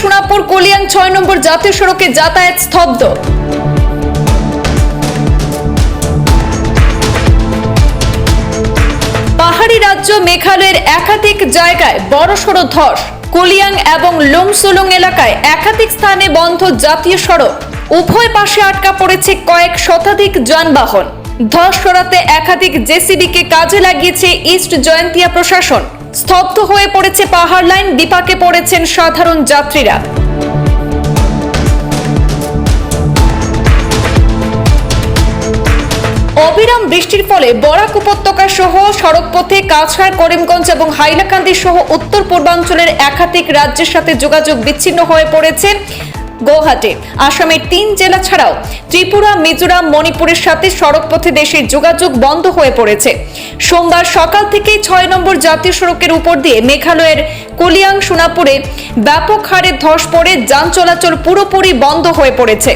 সোনাপুর কলিয়াং ছয় নম্বর জাতীয় সড়কে যাতায়াত স্তব্ধ। পাহাড়ি রাজ্য মেঘালয়ের একাধিক জায়গায় বড়সড় ধস। কুলিয়াং এবং লুমসুলুং এলাকায় একাধিক স্থানে বন্ধ জাতীয় সড়ক। উভয় পাশে আটকা পড়েছে কয়েক শতাধিক যানবাহন। ধস সরাতে একাধিক জেসিবিকে কাজে লাগিয়েছে ইস্ট জয়ন্তিয়া প্রশাসন। স্তব্ধ হয়ে পড়েছে পাহাড় লাইন, বিপাকে পড়েছেন সাধারণ যাত্রীরা। অবিরাম বৃষ্টির ফলে বরাক উপত্যকা সহ সড়কপথে কাছাড়, করিমগঞ্জ এবং হাইলাকান্দি সহ উত্তর পূর্বাঞ্চলের একাধিক রাজ্যের সাথে যোগাযোগ বিচ্ছিন্ন হয়ে পড়েছে। গৌহাটি। আসামের তিন জেলা ছাড়াও ত্রিপুরা, মিজোরাম, মণিপুরের সাথে সড়কপথে দেশের যোগাযোগ বন্ধ হয়ে পড়েছে। সোমবার সকাল থেকে ছয় নম্বর জাতীয় সড়কের উপর দিয়ে মেঘালয়ের কলিয়াং সোনাপুরে ব্যাপক হারে ধস পড়ে, যান চলাচল পুরোপুরি বন্ধ হয়ে পড়েছে।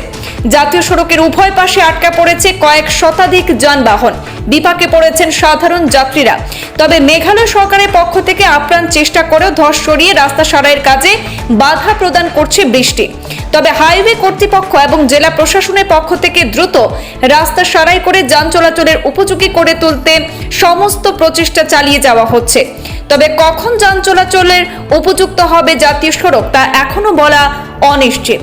জাতীয় সড়কের উভয় পাশে আটকা পড়েছে কয়েক শতাধিক যানবাহন। বিপাকে পড়েছেন সাধারণ যাত্রীরা। তবে মেঘালয় সরকারের পক্ষ থেকে আপ্রাণ চেষ্টা করেও ধস সরিয়ে রাস্তা সারাইয়ের কাজে বাধা প্রদান করছে বৃষ্টি। তবে হাইওয়ে কর্তৃপক্ষ এবং জেলা প্রশাসনের পক্ষ থেকে দ্রুত রাস্তা সারাই করে যান চলাচলের উপযোগী করে তুলতে সমস্ত প্রচেষ্টা চালিয়ে যাওয়া হচ্ছে। তবে কখন যান চলাচলের উপযুক্ত হবে জাতীয় সড়ক তা এখনও বলা অনিশ্চিত।